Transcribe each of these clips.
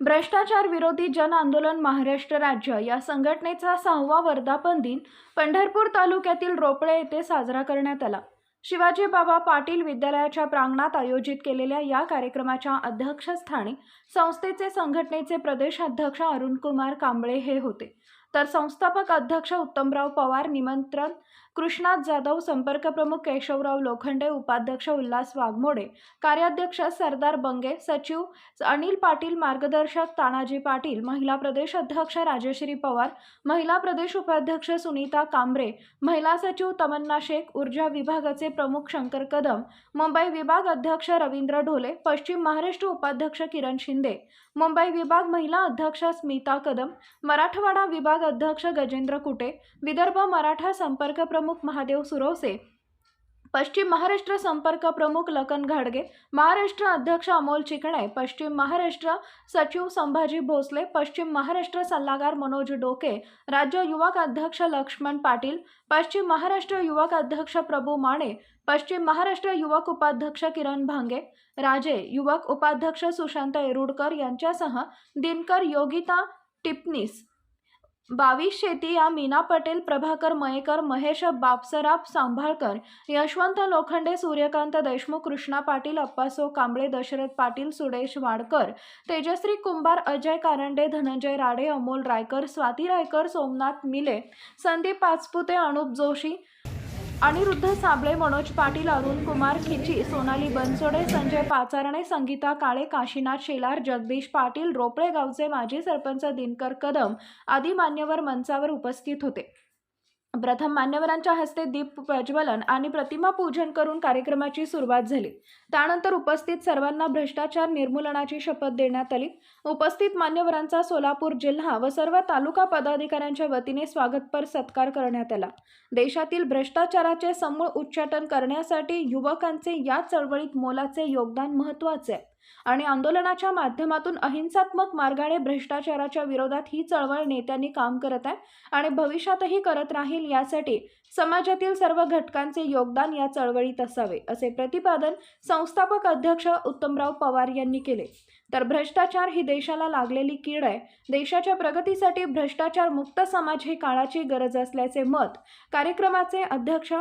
भ्रष्टाचार विरोधी जन आंदोलन महाराष्ट्र राज्य या संघटनेचा सहावा वर्धापन दिन पंढरपूर तालुक्यातील रोपळे येथे साजरा करण्यात आला. शिवाजी बाबा पाटील विद्यालयाच्या प्रांगणात आयोजित केलेल्या या कार्यक्रमाच्या अध्यक्षस्थानी संस्थेचे संघटनेचे प्रदेशाध्यक्ष अरुणकुमार कांबळे हे होते. तर संस्थापक अध्यक्ष उत्तमराव पवार निमंत्रण कृष्णात जाधव संपर्क प्रमुख केशवराव लोखंडे उपाध्यक्ष उल्हास वाघमोडे कार्याध्यक्ष सरदार बंगे सचिव अनिल पाटील मार्गदर्शक तानाजी पाटील महिला प्रदेश अध्यक्ष राजश्री पवार महिला प्रदेश उपाध्यक्ष सुनीता कांबरे महिला सचिव तमन्ना शेख ऊर्जा विभागाचे प्रमुख शंकर कदम मुंबई विभाग अध्यक्ष रवींद्र ढोले पश्चिम महाराष्ट्र उपाध्यक्ष किरण शिंदे मुंबई विभाग महिला अध्यक्ष स्मिता कदम मराठवाडा विभाग अध्यक्ष गजेंद्र कुटे विदर्भ मराठा संपर्क प्रमुख महादेव सुरवसे पश्चिम महाराष्ट्र संपर्क प्रमुख लखन घाडगे महाराष्ट्र अध्यक्ष अमोल चिकणे पश्चिम महाराष्ट्र सचिव संभाजी भोसले पश्चिम महाराष्ट्र सल्लागार मनोज डोके राज्य युवक अध्यक्ष लक्ष्मण पाटील पश्चिम महाराष्ट्र युवक अध्यक्ष प्रभू माने पश्चिम महाराष्ट्र युवक उपाध्यक्ष किरण भांगे राजे युवक उपाध्यक्ष सुशांत येरुडकर यांच्यासह दिनकर योगिता टिपनीस बावीस शेती या मीना पटेल प्रभाकर मयेकर महेश बापसराब सांभाळकर यशवंत लोखंडे सूर्यकांत देशमुख कृष्णा पाटील अप्पासो कांबळे दशरथ पाटील सुरेश वाडकर तेजश्री कुंभार अजय कारंडे धनंजय राडे अमोल रायकर स्वाती रायकर सोमनाथ मिले संदीप पाचपुते अनुप जोशी अनिरुद्ध साबळे मनोज पाटील अरुण कुमार खिची सोनाली बनसोडे संजय पाचारणे संगीता काळे काशीनाथ शेलार जगदीश पाटील रोपळे गावचे माजी सरपंच दिनकर कदम आदी मान्यवर मंचावर उपस्थित होते. प्रथम मान्यवरांच्या हस्ते दीप प्रज्वलन आणि प्रतिमा पूजन करून कार्यक्रमाची सुरुवात झाली. त्यानंतर उपस्थित सर्वांना भ्रष्टाचार निर्मूलनाची शपथ देण्यात आली. उपस्थित मान्यवरांचा सोलापूर जिल्हा व सर्व तालुका पदाधिकाऱ्यांच्या वतीने स्वागतपर सत्कार करण्यात आला. देशातील भ्रष्टाचाराचे समूळ उच्चाटन करण्यासाठी युवकांचे या चळवळीत मोलाचे योगदान महत्त्वाचे आहे. आणि आंदोलनाच्या माध्यमातून अहिंसात्मक मार्गाने भ्रष्टाचाराच्या विरोधात ही चळवळ नेत्यांनी काम करत आहे आणि भविष्यातही करत राहील यासाठी समाजातील सर्व घटकांचे योगदान या चळवळीत असावे असे प्रतिपादन संस्थापक अध्यक्ष उत्तमराव पवार यांनी केले. तर भ्रष्टाचार ही देशाला लागलेली कीड आहे. देशाच्या प्रगतीसाठी भ्रष्टाचार मुक्त समाज ही काळाची गरज असल्याचे मत कार्यक्रमाचे अध्यक्ष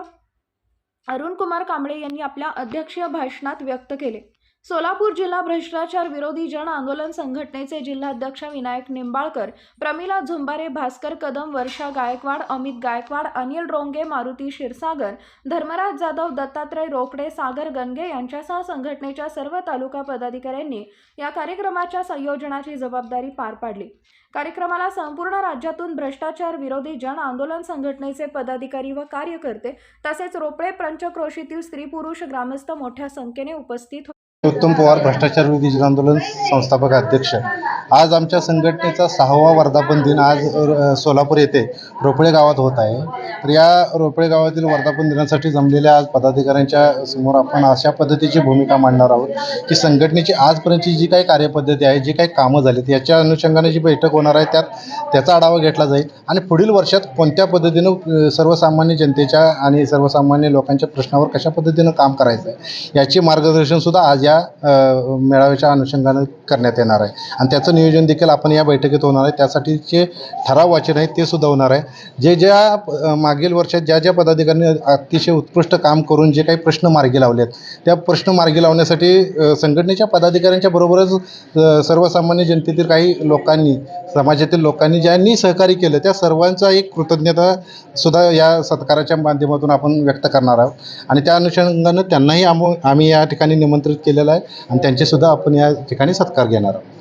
अरुण कुमार कांबळे यांनी आपल्या अध्यक्षीय भाषणात व्यक्त केले. सोलापूर जिल्हा भ्रष्टाचार विरोधी जन आंदोलन संघटनेचे जिल्हाध्यक्ष विनायक निंबाळकर प्रमिला झुंबारे भास्कर कदम वर्षा गायकवाड अमित गायकवाड अनिल रोंगे मारुती क्षीरसागर धर्मराज जाधव दत्तात्रय रोकडे सागर गणगे यांच्यासह संघटनेच्या सर्व तालुका पदाधिकाऱ्यांनी या कार्यक्रमाच्या संयोजनाची जबाबदारी पार पाडली. कार्यक्रमाला संपूर्ण राज्यातून भ्रष्टाचार विरोधी जन आंदोलन संघटनेचे पदाधिकारी व कार्यकर्ते तसेच रोपळे पंचक्रोशीतील स्त्री पुरुष ग्रामस्थ मोठ्या संख्येने उपस्थित होते. उत्तम पवार भ्रष्टाचार विरोधी जनआंदोलन संस्थापक अध्यक्ष. आज आमच्या संघटनेचा सहावा वर्धापन दिन आज सोलापूर येथे रोपळे गावात होत आहे. तर या रोपळे गावातील वर्धापन दिनासाठी जमलेल्या आज पदाधिकाऱ्यांच्या समोर आपण अशा पद्धतीची भूमिका मांडणार आहोत की संघटनेची आजपर्यंतची जी काही कार्यपद्धती आहे जी काही कामं झालीत याच्या अनुषंगाने जी बैठक होणार आहे त्यात त्याचा आढावा घेतला जाईल. आणि पुढील वर्षात कोणत्या पद्धतीनं सर्वसामान्य जनतेच्या आणि सर्वसामान्य लोकांच्या प्रश्नावर कशा पद्धतीनं काम करायचं आहे याचे मार्गदर्शनसुद्धा आज या मेळाव्याच्या अनुषंगानं करण्यात येणार आहे. आणि त्याचं नियोजन देखील आपण या बैठकीत होणार आहे. त्यासाठीचे ठराव वाचन आहेत ते सुद्धा होणार आहे. जे ज्या मागील वर्षात ज्या ज्या पदाधिकाऱ्यांनी अतिशय उत्कृष्ट काम करून जे काही प्रश्न मार्गी लावले आहेत त्या प्रश्न मार्गी लावण्यासाठी संघटनेच्या पदाधिकाऱ्यांच्या बरोबरच सर्वसामान्य जनतेतील काही लोकांनी समाजातील लोकांनी ज्यांनी सहकार्य केलं त्या सर्वांचा एक कृतज्ञता सुद्धा या सत्काराच्या माध्यमातून आपण व्यक्त करणार आहोत. आणि त्या अनुषंगानं त्यांनाही आम आम्ही या ठिकाणी निमंत्रित केलेलं आहे आणि त्यांचेसुद्धा आपण या ठिकाणी सत्कार घेणार आहोत.